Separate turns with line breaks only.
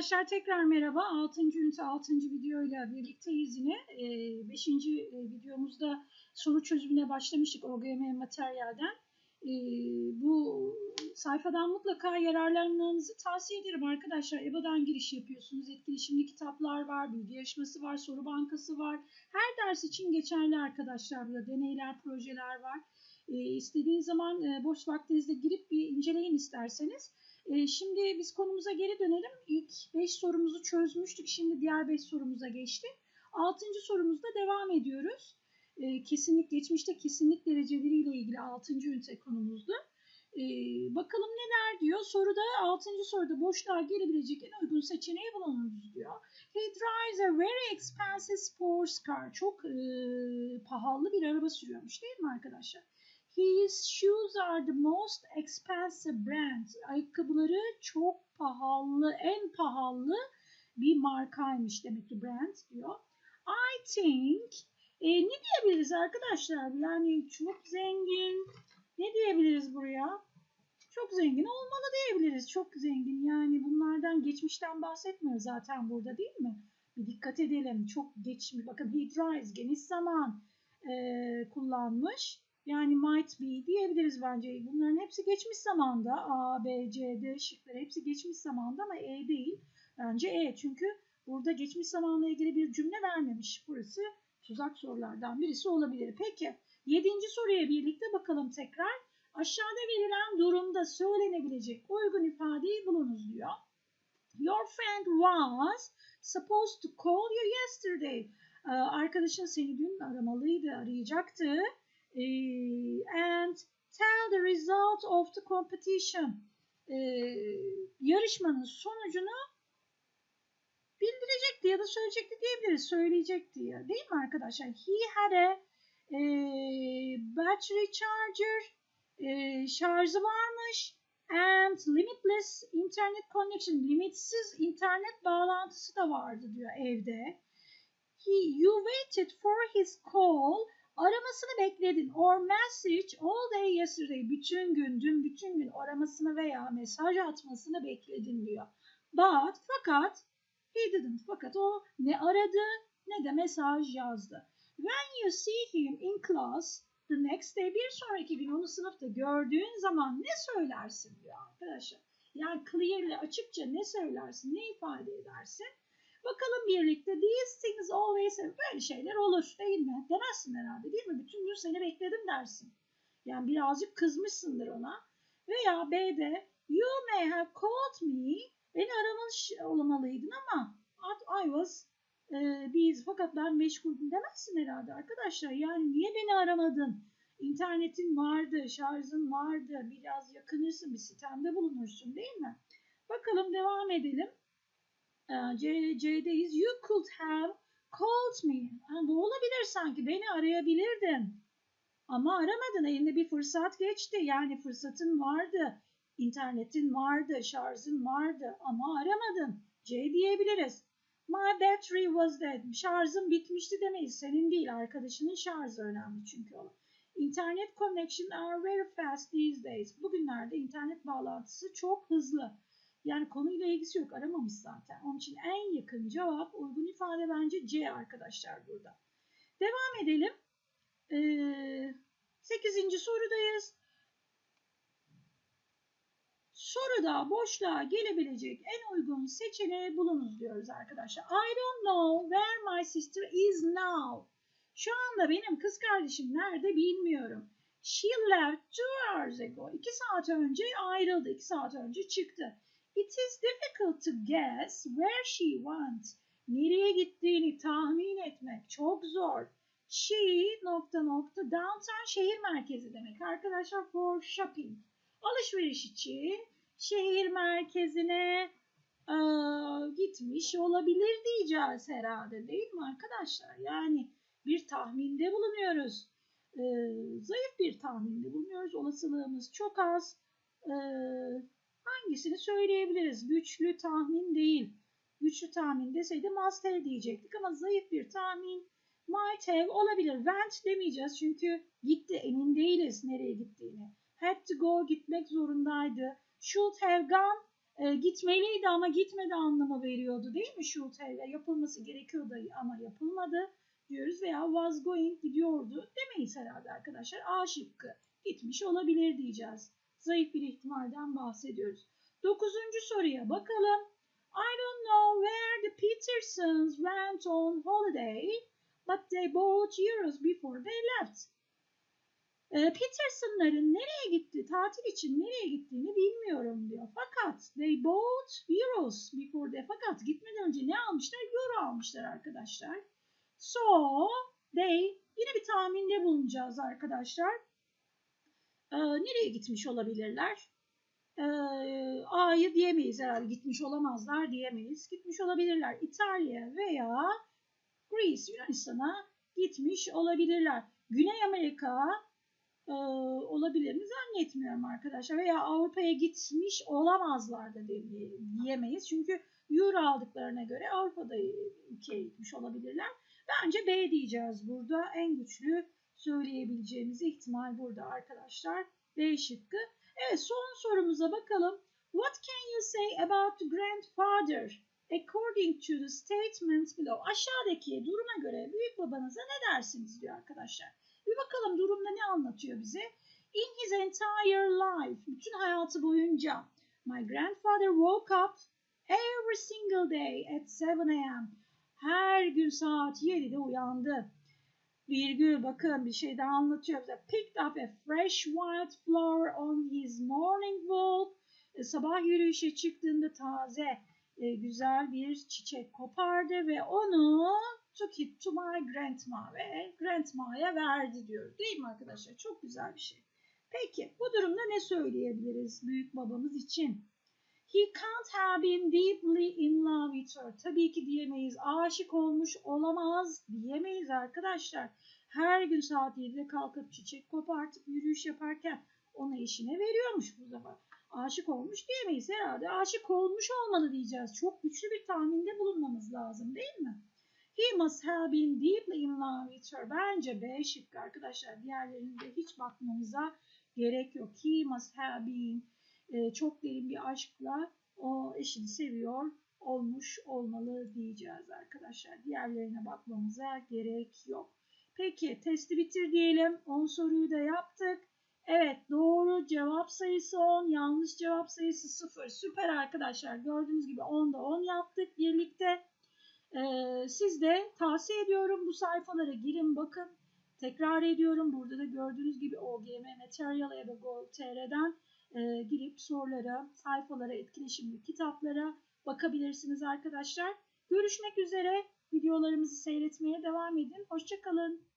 Arkadaşlar tekrar merhaba. 6. ünite 6. videoyla birlikteyiz yine. 5. videomuzda soru çözümüne başlamıştık OGM materyalden. Ee, bu sayfadan mutlaka yararlanmanızı tavsiye ederim arkadaşlar. EBA'dan giriş yapıyorsunuz. Etkileşimli kitaplar var, bilgi yarışması var, soru bankası var. Her ders için geçerli arkadaşlar. Burada deneyler, projeler var. Ee, istediğiniz zaman e, boş vaktinizde girip bir inceleyin isterseniz. Ee, şimdi biz konumuza geri dönelim. İlk 5 sorumuzu çözmüştük. Şimdi diğer 5 sorumuza geçtik. 6. sorumuzda devam ediyoruz. Ee, kesinlik geçmişte kesinlik dereceleriyle ilgili 6. ünite konumuzdu. Ee, bakalım neler diyor. Soruda 6. soruda boşluğa gelebilecek en uygun seçeneği bulunuz diyor. He drives a very expensive sports car. Çok e, pahalı bir araba sürüyormuş değil mi arkadaşlar? His shoes are the most expensive brand. Ayakkabıları çok pahalı, en pahalı bir markaymış demek ki brand diyor. I think e, ne diyebiliriz arkadaşlar? Yani çok zengin. Ne diyebiliriz buraya? Çok zengin olmalı diyebiliriz. Çok zengin. Yani bunlardan geçmişten bahsetmiyor zaten burada değil mi? Bir dikkat edelim. Çok geçmiş. Bakın he drives geniş zaman e, kullanmış. Yani might be diyebiliriz bence. Bunların hepsi geçmiş zamanda. A, B, C, D şıkları hepsi geçmiş zamanda ama E değil. Bence E. Çünkü burada geçmiş zamanla ilgili bir cümle vermemiş. Burası tuzak sorulardan birisi olabilir. Peki yedinci soruya birlikte bakalım tekrar. Aşağıda verilen durumda söylenebilecek uygun ifadeyi bulunuz diyor. Your friend was supposed to call you yesterday. Arkadaşın seni dün aramalıydı, arayacaktı and tell the result of the competition. yarışmanın sonucunu bildirecekti ya da söyleyecekti diyebiliriz. Söyleyecekti ya. Değil mi arkadaşlar? He had a e, battery charger e, şarjı varmış and limitless internet connection limitsiz internet bağlantısı da vardı diyor evde. He, you waited for his call Aramasını bekledin. Or message all day yesterday. Bütün gün, dün bütün gün aramasını veya mesaj atmasını bekledin diyor. But fakat he didn't. Fakat o ne aradı ne de mesaj yazdı. When you see him in class the next day bir sonraki gün onu sınıfta gördüğün zaman ne söylersin diyor arkadaşlar. Yani clearly açıkça ne söylersin, ne ifade edersin? Bakalım birlikte these things always böyle şeyler olur değil mi? Demezsin herhalde değil mi? Bütün gün seni bekledim dersin. Yani birazcık kızmışsındır ona. Veya B'de you may have called me beni aramış olmalıydın ama I was e, biz fakat ben meşguldüm demezsin herhalde arkadaşlar. Yani niye beni aramadın? İnternetin vardı, şarjın vardı, biraz yakınırsın, bir sitemde bulunursun değil mi? Bakalım devam edelim. C, C'deyiz. You could have called me. Yani bu olabilir sanki. Beni arayabilirdin. Ama aramadın. Elinde bir fırsat geçti. Yani fırsatın vardı. internetin vardı. Şarjın vardı. Ama aramadın. C diyebiliriz. My battery was dead. Şarjım bitmişti demeyiz. Senin değil. Arkadaşının şarjı önemli çünkü o. Internet connection are very fast these days. Bugünlerde internet bağlantısı çok hızlı. Yani konuyla ilgisi yok. Aramamış zaten. Onun için en yakın cevap uygun ifade bence C arkadaşlar burada. Devam edelim. Ee, 8. sorudayız. Soruda boşluğa gelebilecek en uygun seçeneği bulunuz diyoruz arkadaşlar. I don't know where my sister is now. Şu anda benim kız kardeşim nerede bilmiyorum. She left two hours ago. İki saat önce ayrıldı. İki saat önce çıktı. It is difficult to guess where she went. Nereye gittiğini tahmin etmek çok zor. She nokta nokta downtown şehir merkezi demek arkadaşlar for shopping. Alışveriş için şehir merkezine e, gitmiş olabilir diyeceğiz herhalde değil mi arkadaşlar? Yani bir tahminde bulunuyoruz. E, zayıf bir tahminde bulunuyoruz. Olasılığımız çok az. E, hangisini söyleyebiliriz? Güçlü tahmin değil. Güçlü tahmin deseydi must have diyecektik ama zayıf bir tahmin might have olabilir. Went demeyeceğiz çünkü gitti emin değiliz nereye gittiğini. Had to go gitmek zorundaydı. Should have gone E, gitmeliydi ama gitmedi anlamı veriyordu değil mi should have? Yapılması gerekiyordu ama yapılmadı diyoruz veya was going gidiyordu demeyiz herhalde arkadaşlar. A şıkkı gitmiş olabilir diyeceğiz. Zayıf bir ihtimalden bahsediyoruz. Dokuzuncu soruya bakalım. I don't know where the Petersons went on holiday, but they bought euros before they left. E, Peterson'ların nereye gitti, tatil için nereye gittiğini bilmiyorum diyor. Fakat they bought euros before they, fakat gitmeden önce ne almışlar? Euro almışlar arkadaşlar. So they, yine bir tahminde bulunacağız arkadaşlar. E, nereye gitmiş olabilirler? E, A'yı diyemeyiz herhalde. Gitmiş olamazlar diyemeyiz. Gitmiş olabilirler. İtalya veya Greece, Yunanistan'a gitmiş olabilirler. Güney Amerika e, olabilir mi zannetmiyorum arkadaşlar. Veya Avrupa'ya gitmiş olamazlar da diyemeyiz. Çünkü Euro aldıklarına göre Avrupa'da ülkeye gitmiş olabilirler. Bence B diyeceğiz burada. En güçlü söyleyebileceğimiz ihtimal burada arkadaşlar. B şıkkı. Evet son sorumuza bakalım. What can you say about the grandfather? According to the statements below. Aşağıdaki duruma göre büyük babanıza ne dersiniz diyor arkadaşlar. Bir bakalım durumda ne anlatıyor bize. In his entire life, bütün hayatı boyunca my grandfather woke up every single day at 7 a.m. Her gün saat 7'de uyandı. Virgül bakın bir şey daha anlatıyor bize. Picked up a fresh white flower on his morning walk. E, sabah yürüyüşe çıktığında taze e, güzel bir çiçek kopardı ve onu took it to my grandma ve grandma'ya verdi diyor. Değil mi arkadaşlar? Çok güzel bir şey. Peki bu durumda ne söyleyebiliriz büyük babamız için? He can't have been deeply in love with her. Tabii ki diyemeyiz. Aşık olmuş olamaz diyemeyiz arkadaşlar. Her gün saat 7'de kalkıp çiçek kopartıp yürüyüş yaparken ona işine veriyormuş bu zaman. Aşık olmuş diyemeyiz herhalde. Aşık olmuş olmalı diyeceğiz. Çok güçlü bir tahminde bulunmamız lazım değil mi? He must have been deeply in love with her. Bence B şıkkı arkadaşlar. Diğerlerine de hiç bakmamıza gerek yok. He must have been e, çok derin bir aşkla o eşini seviyor olmuş olmalı diyeceğiz arkadaşlar. Diğerlerine bakmamıza gerek yok. Peki testi bitir diyelim. 10 soruyu da yaptık. Evet doğru cevap sayısı 10, yanlış cevap sayısı 0. Süper arkadaşlar. Gördüğünüz gibi 10'da 10 yaptık birlikte. Ee, siz de tavsiye ediyorum bu sayfalara girin bakın. Tekrar ediyorum. Burada da gördüğünüz gibi OGM Material ya da Gol.tr'den e, girip sorulara, sayfalara, etkileşimli kitaplara bakabilirsiniz arkadaşlar. Görüşmek üzere. Videolarımızı seyretmeye devam edin. Hoşçakalın.